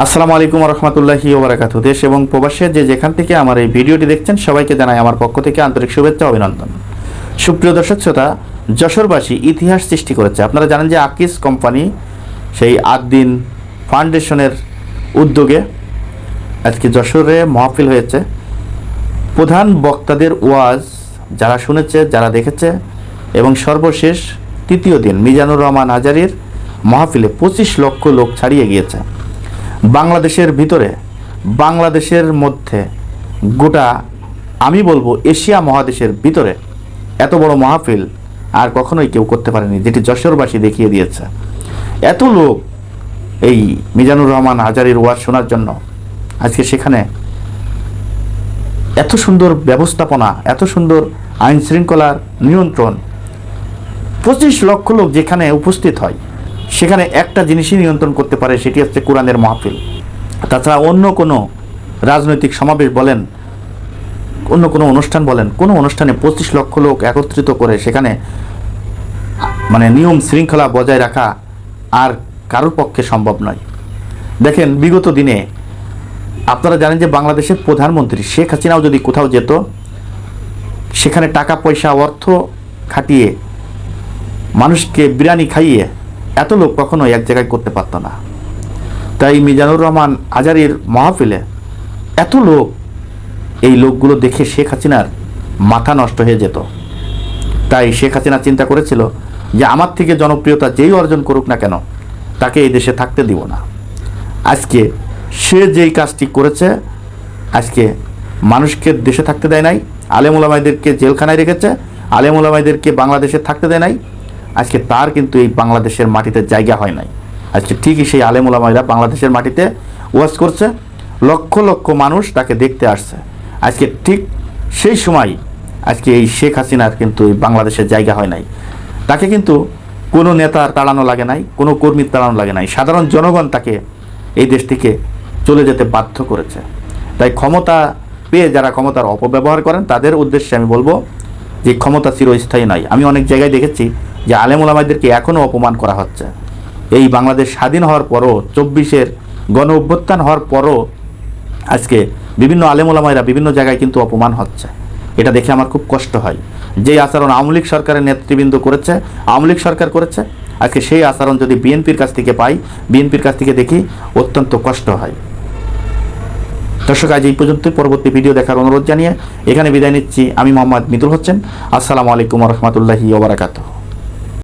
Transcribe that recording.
আসসালামু আলাইকুম রহমতুল্লাহি ওবরাকাতু দেশ এবং প্রবাসে যে যেখান থেকে আমার এই ভিডিওটি দেখছেন, সবাইকে জানাই আমার পক্ষ থেকে আন্তরিক শুভেচ্ছা অভিনন্দন। সুপ্রিয় দর্শক শ্রোতা, যশোরবাসী ইতিহাস সৃষ্টি করেছে। আপনারা জানেন যে আকিস কোম্পানি সেই আদ্দিন ফাউন্ডেশনের উদ্যোগে আজকে যশোরে মহফিল হয়েছে। প্রধান বক্তাদের ওয়াজ যারা শুনেছে, যারা দেখেছে এবং সর্বশেষ তৃতীয় দিন মিজানুর রহমান হাজারির মাহফিলে পঁচিশ লক্ষ লোক ছাড়িয়ে গিয়েছে। বাংলাদেশের ভিতরে, বাংলাদেশের মধ্যে গোটা, আমি বলব এশিয়া মহাদেশের ভিতরে এত বড় মাহফিল আর কখনোই কেউ করতে পারেনি, যেটি যশোরবাসী দেখিয়ে দিয়েছে। এত লোক এই মিজানুর রহমান হাজারির ওয়াজ শোনার জন্য আজকে সেখানে এত সুন্দর ব্যবস্থাপনা, এত সুন্দর আইন শৃঙ্খলার নিয়ন্ত্রণ, পঁচিশ লক্ষ লোক যেখানে উপস্থিত হয় সেখানে একটা জিনিসই নিয়ন্ত্রণ করতে পারে, সেটি হচ্ছে কোরআনের মাহফিল। তাছাড়া অন্য কোনো রাজনৈতিক সমাবেশ বলেন, অন্য কোনো অনুষ্ঠান বলেন, কোনো অনুষ্ঠানে পঁচিশ লক্ষ লোক একত্রিত করে সেখানে মানে নিয়ম শৃঙ্খলা বজায় রাখা আর কারোর পক্ষে সম্ভব নয়। দেখেন, বিগত দিনে আপনারা জানেন যে বাংলাদেশের প্রধানমন্ত্রী শেখ হাসিনাও যদি কোথাও যেত, সেখানে টাকা পয়সা অর্থ খাটিয়ে মানুষকে বিরিয়ানি খাইয়ে এত লোক কখনো এক জায়গায় করতে পারতো না। তাই মিজানুর রহমান আজারির মাহফিলে এত লোক এই লোকগুলো দেখে শেখ হাসিনার মাথা নষ্ট হয়ে যেত। তাই শেখ হাসিনা চিন্তা করেছিল যে আমার থেকে জনপ্রিয়তা যেই অর্জন করুক না কেন, তাকে এই দেশে থাকতে দিব না। আজকে সে যেই কাজটি করেছে, আজকে মানুষকে দেশে থাকতে দেয় নাই, আলেম ওলামাইদেরকে জেলখানায় রেখেছে, আলেম ওলামাইদেরকে বাংলাদেশে থাকতে দেয় নাই আজকে তার কিন্তু এই বাংলাদেশের মাটিতে জায়গা হয় নাই। আজকে ঠিকই সেই আলেম ওলামাইরা বাংলাদেশের মাটিতে ওয়াজ করছে, লক্ষ লক্ষ মানুষ তাকে দেখতে আসছে। আজকে ঠিক সেই সময় আজকে এই শেখ হাসিনার কিন্তু এই বাংলাদেশের জায়গা হয় নাই। তাকে কিন্তু কোনো নেতার তাড়ানো লাগে নাই, কোনো কর্মীর তাড়ানো লাগে নাই। সাধারণ জনগণ তাকে এই দেশ থেকে চলে যেতে বাধ্য করেছে। তাই ক্ষমতা পেয়ে যারা ক্ষমতার অপব্যবহার করেন, তাদের উদ্দেশ্যে আমি বলব যে ক্ষমতা চিরস্থায়ী নয় আমি অনেক জায়গায় দেখেছি যে আলেম ওলামাইদেরকে এখনও অপমান করা হচ্ছে। এই বাংলাদেশ স্বাধীন হওয়ার পরও, চব্বিশের গণ অভ্যুত্থান হওয়ার পরও আজকে বিভিন্ন আলেম ওলামাইরা বিভিন্ন জায়গায় কিন্তু অপমান হচ্ছে। এটা দেখে আমার খুব কষ্ট হয়। যেই আচরণ আওয়ামী লীগ সরকারের নেতৃবৃন্দ করেছে, আওয়ামী লীগ সরকার করেছে, আজকে সেই আচরণ যদি বিএনপির কাছ থেকে পাই, বিএনপির কাছ থেকে দেখি অত্যন্ত কষ্ট হয়। দর্শক, আজ এই পর্যন্ত পরবর্তী ভিডিও দেখার অনুরোধ জানিয়ে এখানে বিদায় নিচ্ছি। আমি মোহাম্মদ মিতুল হচ্ছেন আসসালামু আলাইকুম রহমতুল্লাহি ওবরাকাতুহ